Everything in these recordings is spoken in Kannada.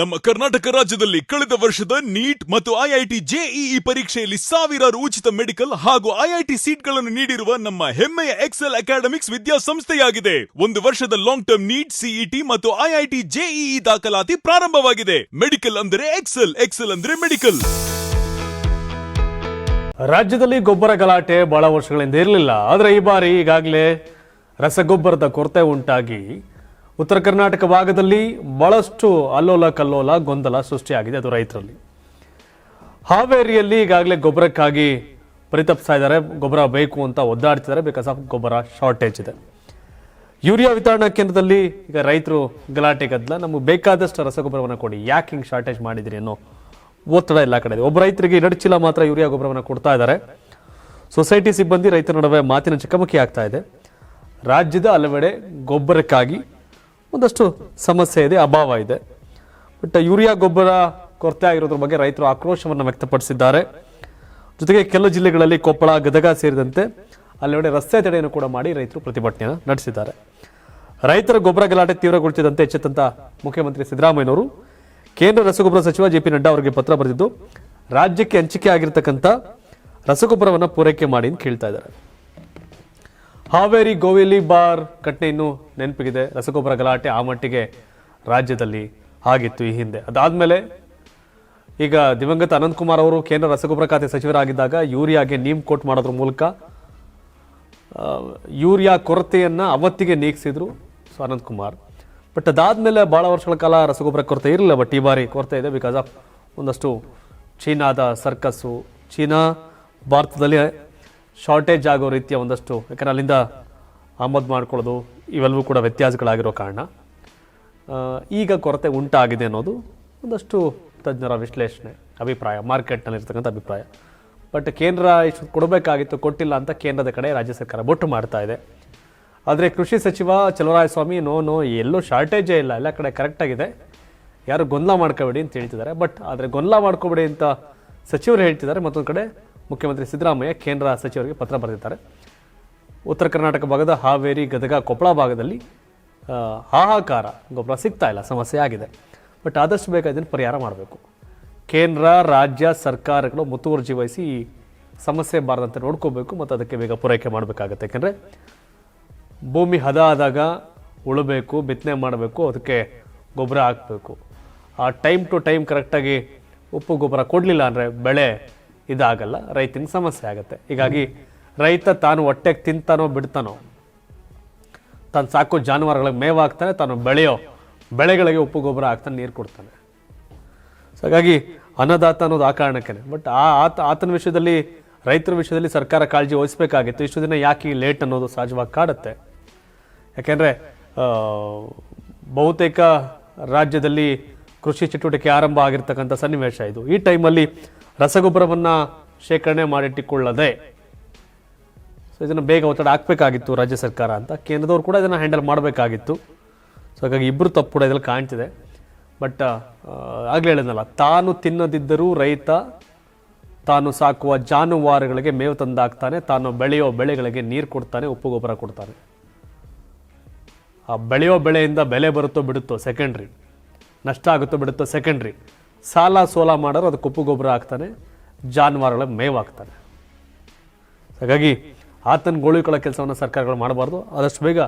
ನಮ್ಮ ಕರ್ನಾಟಕ ರಾಜ್ಯದಲ್ಲಿ ಕಳೆದ ವರ್ಷದ ನೀಟ್ ಮತ್ತು ಐಐಟಿ ಜೆಇಇ ಪರೀಕ್ಷೆಯಲ್ಲಿ ಸಾವಿರಾರು ಉಚಿತ ಮೆಡಿಕಲ್ ಹಾಗೂ ಐಐಟಿ ಸೀಟ್ಗಳನ್ನು ನೀಡಿರುವ ನಮ್ಮ ಹೆಮ್ಮೆಯ ಎಕ್ಸೆಲ್ ಅಕಾಡೆಮಿಕ್ಸ್ ವಿದ್ಯಾಸಂಸ್ಥೆಯಾಗಿದೆ. ಒಂದು ವರ್ಷದ ಲಾಂಗ್ ಟರ್ಮ್ ನೀಟ್, ಸಿಇಟಿ ಮತ್ತು ಐಐಟಿ ಜೆಇಇ ದಾಖಲಾತಿ ಪ್ರಾರಂಭವಾಗಿದೆ. ಮೆಡಿಕಲ್ ಅಂದರೆ ಎಕ್ಸೆಲ್ ಎಕ್ಸೆಲ್ ಅಂದರೆ ಮೆಡಿಕಲ್. ರಾಜ್ಯದಲ್ಲಿ ಗೊಬ್ಬರ ಗಲಾಟೆ ಬಹಳ ವರ್ಷಗಳಿಂದ ಇರಲಿಲ್ಲ. ಆದರೆ ಈ ಬಾರಿ ಈಗಾಗಲೇ ರಸಗೊಬ್ಬರದ ಕೊರತೆ ಉಂಟಾಗಿ ಉತ್ತರ ಕರ್ನಾಟಕ ಭಾಗದಲ್ಲಿ ಬಹಳಷ್ಟು ಅಲ್ಲೋಲ ಕಲ್ಲೋಲ ಗೊಂದಲ ಸೃಷ್ಟಿಯಾಗಿದೆ ಅದು ರೈತರಲ್ಲಿ. ಹಾವೇರಿಯಲ್ಲಿ ಈಗಾಗಲೇ ಗೊಬ್ಬರಕ್ಕಾಗಿ ಪರಿತಪಿಸ್ತಾ ಇದ್ದಾರೆ. ಗೊಬ್ಬರ ಬೇಕು ಅಂತ ಒದ್ದಾಡ್ತಿದ್ದಾರೆ. ಬಿಕಾಸ್ ಆಫ್ ಗೊಬ್ಬರ ಶಾರ್ಟೇಜ್ ಇದೆ. ಯೂರಿಯಾ ವಿತರಣಾ ಕೇಂದ್ರದಲ್ಲಿ ಈಗ ರೈತರು ಗಲಾಟೆ ಗದ್ದಲ. ನಮಗೆ ಬೇಕಾದಷ್ಟು ರಸಗೊಬ್ಬರವನ್ನು ಕೊಡಿ. ಯಾಕೆ ಹಿಂಗೆ ಶಾರ್ಟೇಜ್ ಮಾಡಿದಿರಿ ಅನ್ನೋ ಒತ್ತಡ ಎಲ್ಲ ಕಡೆ ಇದೆ. ಒಬ್ಬ ರೈತರಿಗೆ ಎರಡು ಚೀಲ ಮಾತ್ರ ಯೂರಿಯಾ ಗೊಬ್ಬರವನ್ನು ಕೊಡ್ತಾ ಇದ್ದಾರೆ. ಸೊಸೈಟಿ ಸಿಬ್ಬಂದಿ ರೈತರ ನಡುವೆ ಮಾತಿನ ಚಕಮಕಿ ಆಗ್ತಾ ಇದೆ. ರಾಜ್ಯದ ಹಲವೆಡೆ ಗೊಬ್ಬರಕ್ಕಾಗಿ ಒಂದಷ್ಟು ಸಮಸ್ಯೆ ಇದೆ, ಅಭಾವ ಇದೆ. ಬಟ್ ಯೂರಿಯಾ ಗೊಬ್ಬರ ಕೊರತೆ ಆಗಿರೋದ್ರ ಬಗ್ಗೆ ರೈತರು ಆಕ್ರೋಶವನ್ನು ವ್ಯಕ್ತಪಡಿಸಿದ್ದಾರೆ. ಜೊತೆಗೆ ಕೆಲವು ಜಿಲ್ಲೆಗಳಲ್ಲಿ ಕೊಪ್ಪಳ, ಗದಗ ಸೇರಿದಂತೆ ಅಲ್ಲೆಡೆ ರಸ್ತೆ ತಡೆಯನ್ನು ಕೂಡ ಮಾಡಿ ರೈತರು ಪ್ರತಿಭಟನೆಯನ್ನು ನಡೆಸಿದ್ದಾರೆ. ರೈತರ ಗೊಬ್ಬರ ಗಲಾಟೆ ತೀವ್ರಗೊಳಿಸಿದಂತೆ ಎಚ್ಚೆತ್ತಂತ ಮುಖ್ಯಮಂತ್ರಿ ಸಿದ್ದರಾಮಯ್ಯನವರು ಕೇಂದ್ರ ರಸಗೊಬ್ಬರ ಸಚಿವ ಜೆ ಪಿ ನಡ್ಡಾ ಅವರಿಗೆ ಪತ್ರ ಬರೆದಿದ್ದು, ರಾಜ್ಯಕ್ಕೆ ಹಂಚಿಕೆ ಆಗಿರ್ತಕ್ಕಂಥ ರಸಗೊಬ್ಬರವನ್ನು ಪೂರೈಕೆ ಮಾಡಿ ಅಂತ ಕೇಳ್ತಾ ಇದ್ದಾರೆ. ಹಾವೇರಿ ಗೋವಿಲಿ ಬಾರ್ ಘಟನೆ ಇನ್ನೂ ನೆನಪಿಗಿದೆ. ರಸಗೊಬ್ಬರ ಗಲಾಟೆ ಆ ಮಟ್ಟಿಗೆ ರಾಜ್ಯದಲ್ಲಿ ಆಗಿತ್ತು ಈ ಹಿಂದೆ. ಅದಾದ್ಮೇಲೆ ಈಗ ದಿವಂಗತ ಅನಂತಕುಮಾರ್ ಅವರು ಕೇಂದ್ರ ರಸಗೊಬ್ಬರ ಖಾತೆ ಸಚಿವರಾಗಿದ್ದಾಗ ಯೂರಿಯಾಗೆ ನೀಮ್ ಕೋಟ್ ಮಾಡೋದ್ರ ಮೂಲಕ ಯೂರಿಯಾ ಕೊರತೆಯನ್ನು ಅವತ್ತಿಗೆ ನೀಗಿಸಿದ್ರು ಸೊ ಅನಂತಕುಮಾರ್. ಬಟ್ ಅದಾದಮೇಲೆ ಬಹಳ ವರ್ಷಗಳ ಕಾಲ ರಸಗೊಬ್ಬರ ಕೊರತೆ ಇರಲಿಲ್ಲ, ಬಟ್ ಈ ಬಾರಿ ಕೊರತೆ ಇದೆ ಬಿಕಾಸ್ ಆಫ್ ಒಂದಷ್ಟು ಚೀನಾದ ಸರ್ಕಸ್ಸು ಚೀನಾ ಭಾರತದಲ್ಲಿ ಶಾರ್ಟೇಜ್ ಆಗೋ ರೀತಿಯ ಒಂದಷ್ಟು, ಯಾಕಂದರೆ ಅಲ್ಲಿಂದ ಆಮದು ಮಾಡ್ಕೊಳ್ಳೋದು ಇವೆಲ್ಲವೂ ಕೂಡ ವ್ಯತ್ಯಾಸಗಳಾಗಿರೋ ಕಾರಣ. ಈಗ ಕೊರತೆ ಉಂಟಾಗಿದೆ ಅನ್ನೋದು ಒಂದಷ್ಟು ತಜ್ಞರ ವಿಶ್ಲೇಷಣೆ, ಅಭಿಪ್ರಾಯ, ಮಾರ್ಕೆಟ್ನಲ್ಲಿರ್ತಕ್ಕಂಥ ಅಭಿಪ್ರಾಯ. ಬಟ್ ಕೇಂದ್ರ ಇಷ್ಟು ಕೊಡಬೇಕಾಗಿತ್ತು, ಕೊಟ್ಟಿಲ್ಲ ಅಂತ ಕೇಂದ್ರದ ಕಡೆ ರಾಜ್ಯ ಸರ್ಕಾರ ಬೊಟ್ಟು ಮಾಡ್ತಾ ಇದೆ. ಆದರೆ ಕೃಷಿ ಸಚಿವ ಚಲುವರಾಯಸ್ವಾಮಿ, ನೋ ನೋ, ಎಲ್ಲೂ ಶಾರ್ಟೇಜೇ ಇಲ್ಲ, ಎಲ್ಲ ಕಡೆ ಕರೆಕ್ಟಾಗಿದೆ ಯಾರು ಗೊಂದಲ ಮಾಡ್ಕೋಬೇಡಿ ಅಂತ ಹೇಳ್ತಿದ್ದಾರೆ. ಬಟ್ ಆದರೆ ಗೊಂದಲ ಮಾಡ್ಕೋಬೇಡಿ ಅಂತ ಸಚಿವರು ಹೇಳ್ತಿದ್ದಾರೆ. ಮತ್ತೊಂದು ಕಡೆ ಮುಖ್ಯಮಂತ್ರಿ ಸಿದ್ದರಾಮಯ್ಯ ಕೇಂದ್ರ ಸಚಿವರಿಗೆ ಪತ್ರ ಬರೆದಿದ್ದಾರೆ. ಉತ್ತರ ಕರ್ನಾಟಕ ಭಾಗದ ಹಾವೇರಿ, ಗದಗ, ಕೊಪ್ಪಳ ಭಾಗದಲ್ಲಿ ಹಾಹಾಕಾರ, ಗೊಬ್ಬರ ಸಿಗ್ತಾ ಇಲ್ಲ, ಸಮಸ್ಯೆ ಆಗಿದೆ. ಬಟ್ ಆದಷ್ಟು ಬೇಗ ಇದನ್ನು ಪರಿಹಾರ ಮಾಡಬೇಕು. ಕೇಂದ್ರ, ರಾಜ್ಯ ಸರ್ಕಾರಗಳು ಮುತುವರ್ಜಿ ವಹಿಸಿ ಸಮಸ್ಯೆ ಬಾರದಂತೆ ನೋಡ್ಕೋಬೇಕು ಮತ್ತು ಅದಕ್ಕೆ ಬೇಗ ಪೂರೈಕೆ ಮಾಡಬೇಕಾಗತ್ತೆ. ಯಾಕೆಂದರೆ ಭೂಮಿ ಹದ ಆದಾಗ ಉಳಬೇಕು, ಬಿತ್ತನೆ ಮಾಡಬೇಕು, ಅದಕ್ಕೆ ಗೊಬ್ಬರ ಹಾಕಬೇಕು. ಆ ಟೈಮ್ ಟು ಟೈಮ್ ಕರೆಕ್ಟಾಗಿ ಉಪ್ಪು ಗೊಬ್ಬರ ಕೊಡಲಿಲ್ಲ ಅಂದರೆ ಬೆಳೆ ಇದಾಗಲ್ಲ ರೈತನಿಗೆ ಸಮಸ್ಯೆ ಆಗುತ್ತೆ. ಹೀಗಾಗಿ ರೈತ ತಾನು ಹೊಟ್ಟೆಗೆ ತಿಂತಾನೋ ಬಿಡ್ತಾನೋ, ತಾನು ಸಾಕೋ ಜಾನುವಾರುಗಳಿಗೆ ಮೇವಾಗ್ತಾನೆ, ತಾನು ಬೆಳೆಯೋ ಬೆಳೆಗಳಿಗೆ ಉಪ್ಪು ಗೊಬ್ಬರ ಹಾಕ್ತಾನೆ, ನೀರು ಕೊಡ್ತಾನೆ. ಸೊ ಹಾಗಾಗಿ ಅನ್ನದಾತ ಅನ್ನೋದು ಆ ಕಾರಣಕ್ಕೆ ಬಟ್ ಆ ಆತ, ಆತನ ವಿಷಯದಲ್ಲಿ, ರೈತರ ವಿಷಯದಲ್ಲಿ ಸರ್ಕಾರ ಕಾಳಜಿ ವಹಿಸಬೇಕಾಗಿತ್ತು. ಇಷ್ಟು ದಿನ ಯಾಕೆ ಲೇಟ್ ಅನ್ನೋದು ಸಹಜವಾಗಿ ಕಾಡುತ್ತೆ? ಯಾಕೆಂದರೆ ಬಹುತೇಕ ರಾಜ್ಯದಲ್ಲಿ ಕೃಷಿ ಚಟುವಟಿಕೆ ಆರಂಭ ಆಗಿರ್ತಕ್ಕಂಥ ಸನ್ನಿವೇಶ ಇದು. ಈ ಟೈಮಲ್ಲಿ ರಸಗೊಬ್ಬರವನ್ನು ಶೇಖರಣೆ ಮಾಡಿಟ್ಟುಕೊಳ್ಳದೆ. ಸೊ ಇದನ್ನು ಬೇಗ ಒತ್ತಡ ಹಾಕಬೇಕಾಗಿತ್ತು ರಾಜ್ಯ ಸರ್ಕಾರ ಅಂತ. ಕೇಂದ್ರದವ್ರು ಕೂಡ ಇದನ್ನು ಹ್ಯಾಂಡಲ್ ಮಾಡಬೇಕಾಗಿತ್ತು. ಸೊ ಹಾಗಾಗಿ ಇಬ್ಬರು ತಪ್ಪು ಕೂಡ ಇದರಲ್ಲಿ ಕಾಣ್ತಿದೆ. ಬಟ್ ಆಗಲೇ ಹೇಳಿದ್ನಲ್ಲ, ತಾನು ತಿನ್ನದಿದ್ದರೂ ರೈತ, ತಾನು ಸಾಕುವ ಜಾನುವಾರುಗಳಿಗೆ ಮೇವು ತಂದಾಕ್ತಾನೆ, ತಾನು ಬೆಳೆಯೋ ಬೆಳೆಗಳಿಗೆ ನೀರು ಕೊಡ್ತಾನೆ, ಉಪ್ಪು ಗೊಬ್ಬರ ಕೊಡ್ತಾನೆ. ಆ ಬೆಳೆಯೋ ಬೆಳೆಯಿಂದ ಬೆಲೆ ಬರುತ್ತೋ ಬಿಡುತ್ತೋ ಸೆಕೆಂಡ್ರಿ ನಷ್ಟ ಆಗುತ್ತೋ ಬಿಡುತ್ತೋ ಸೆಕೆಂಡ್ರಿ ಸಾಲ ಸೋಲ ಮಾಡೋರು ಅದು ಕಪ್ಪು ಗೊಬ್ಬರ ಹಾಕ್ತಾನೆ, ಜಾನುವಾರುಗಳ ಮೇವು ಹಾಕ್ತಾನೆ. ಹಾಗಾಗಿ ಆತನ ಗೋಳಿಕೊಳ್ಳೋ ಕೆಲಸವನ್ನು ಸರ್ಕಾರಗಳು ಮಾಡಬಾರ್ದು. ಆದಷ್ಟು ಬೇಗ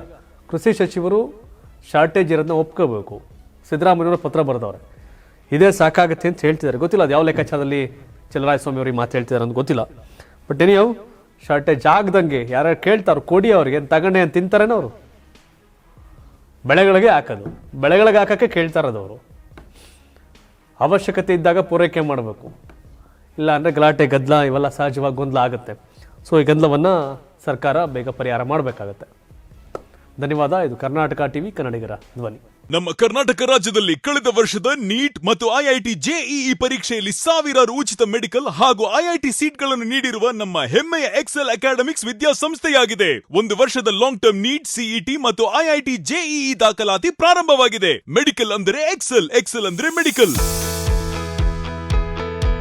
ಕೃಷಿ ಸಚಿವರು ಶಾರ್ಟೇಜ್ ಇರೋದನ್ನ ಒಪ್ಕೋಬೇಕು. ಸಿದ್ದರಾಮಯ್ಯವರು ಪತ್ರ ಬರೆದವ್ರೆ. ಇದೇ ಸಾಕಾಗುತ್ತೆ ಅಂತ ಹೇಳ್ತಿದ್ದಾರೆ. ಗೊತ್ತಿಲ್ಲ ಅದು ಯಾವ ಲೆಕ್ಕಾಚಾರದಲ್ಲಿ ಚಲರಾಯಸ್ವಾಮಿ ಅವ್ರಿಗೆ ಮಾತು ಹೇಳ್ತಿದ್ದಾರೆ ಅಂತ ಗೊತ್ತಿಲ್ಲ. ಬಟ್ ನೀವು ಶಾರ್ಟೇಜ್ ಆಗದಂಗೆ ಯಾರ್ಯಾರು ಕೇಳ್ತಾರೋ ಕೊಡಿ ಅವ್ರಿಗೆ, ಏನು ತಗೊಂಡೆ ಅಂತ ತಿಂತಾರೇನೋ ಅವರು. ಬೆಳೆಗಳಿಗೆ ಹಾಕೋದು. ಬೆಳೆಗಳಿಗೆ ಹಾಕೋಕ್ಕೆ ಕೇಳ್ತಾರದವರು. ಅವಶ್ಯಕತೆ ಇದ್ದಾಗ ಪೂರೈಕೆ ಮಾಡಬೇಕು. ಇಲ್ಲ ಅಂದರೆ ಗಲಾಟೆ, ಗದ್ದಲ ಇವೆಲ್ಲ ಸಹಜವಾಗಿ ಗೊಂದಲ ಆಗುತ್ತೆ. ಸೊ ಈ ಗೊಂದಲವನ್ನು ಸರ್ಕಾರ ಬೇಗ ಪರಿಹಾರ ಮಾಡಬೇಕಾಗತ್ತೆ. ಧನ್ಯವಾದ. ಇದು ಕರ್ನಾಟಕ ಟಿವಿ, ಕನ್ನಡಿಗರ ಧ್ವನಿ. ನಮ್ಮ ಕರ್ನಾಟಕ ರಾಜ್ಯದಲ್ಲಿ ಕಳೆದ ವರ್ಷದ ನೀಟ್ ಮತ್ತು ಐಐಟಿ ಜೆಇಇ ಪರೀಕ್ಷೆಯಲ್ಲಿ ಸಾವಿರಾರು ಉಚಿತ ಮೆಡಿಕಲ್ ಹಾಗೂ ಐಐಟಿ ಸೀಟ್ಗಳನ್ನು ನೀಡಿರುವ ನಮ್ಮ ಹೆಮ್ಮೆಯ ಎಕ್ಸೆಲ್ ಅಕಾಡೆಮಿಕ್ಸ್ ವಿದ್ಯಾಸಂಸ್ಥೆಯಾಗಿದೆ. ಒಂದು ವರ್ಷದ ಲಾಂಗ್ ಟರ್ಮ್ ನೀಟ್, ಸಿಇಟಿ ಮತ್ತು ಐಐಟಿ ಜೆಇಇ ದಾಖಲಾತಿ ಪ್ರಾರಂಭವಾಗಿದೆ. ಮೆಡಿಕಲ್ ಅಂದರೆ ಎಕ್ಸೆಲ್ ಎಕ್ಸೆಲ್ ಅಂದರೆ ಮೆಡಿಕಲ್.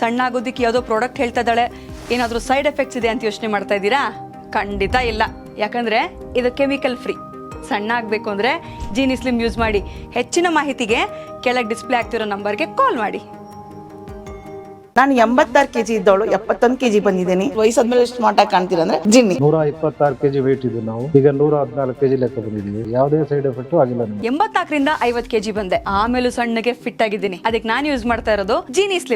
ಸಣ್ಣ ಆಗೋದಿಕ್ಕೆ ಯಾವುದೋ ಪ್ರಾಡಕ್ಟ್ ಹೇಳ್ತಾ ಇದ್ದಾಳೆ ಏನಾದರೂ ಸೈಡ್ ಎಫೆಕ್ಟ್ಸ್ ಇದೆ ಅಂತ ಯೋಚನೆ ಮಾಡ್ತಾ ಇದ್ದೀರಾ? ಖಂಡಿತ ಇಲ್ಲ. ಯಾಕಂದ್ರೆ ಇದು ಕೆಮಿಕಲ್ ಫ್ರೀ ಸಣ್ಣ ಆಗಬೇಕು ಅಂದರೆ ಜೀನಿ ಸ್ಲಿಮ್ ಯೂಸ್ ಮಾಡಿ. ಹೆಚ್ಚಿನ ಮಾಹಿತಿಗೆ ಕೆಳಗೆ ಡಿಸ್ಪ್ಲೇ ಆಗ್ತಿರೋ ನಂಬರ್ಗೆ ಕಾಲ್ ಮಾಡಿ. ನಾನು ಎಂಬತ್ತಾರು ಕೆಜಿ ಇದ್ದವಳು ಎಪ್ಪತ್ತೊಂದು ಕೆಜಿ ಬಂದಿದ್ದೀನಿ. ವಯಸ್ಸಾದ್ಮೇಲೆ ಸ್ಮಾರ್ಟ್ ಆಗಿ ಕಾಣ್ತೀರಂದ್ರೆ ಜಿನ್ನಿ ನೂರ ಇಪ್ಪತ್ತಾರು ಕೆಜಿ ವೇಟ್ ಇದ್ದು ನಾವು. ಈಗ ನೂರ ಹದಿನಾಲ್ಕು ಕೆಜಿ ಲೆಕ್ಕ ಬಂದಿದ್ದೀವಿ. ಯಾವುದೇ ಸೈಡ್ ಎಫೆಕ್ಟ್ ಆಗಿಲ್ಲ ಎಂಬತ್ನಾಲ್ಕರಿಂದ ಐವತ್ ಕೆಜಿ ಬಂದೆ. ಆಮೇಲೂ ಸಣ್ಣಗೆ ಫಿಟ್ ಆಗಿದ್ದೀನಿ. ಅದಕ್ಕೆ ನಾನು ಯೂಸ್ ಮಾಡ್ತಾ ಇರೋದು ಜೀನಿ ಸ್ಲಿಮ್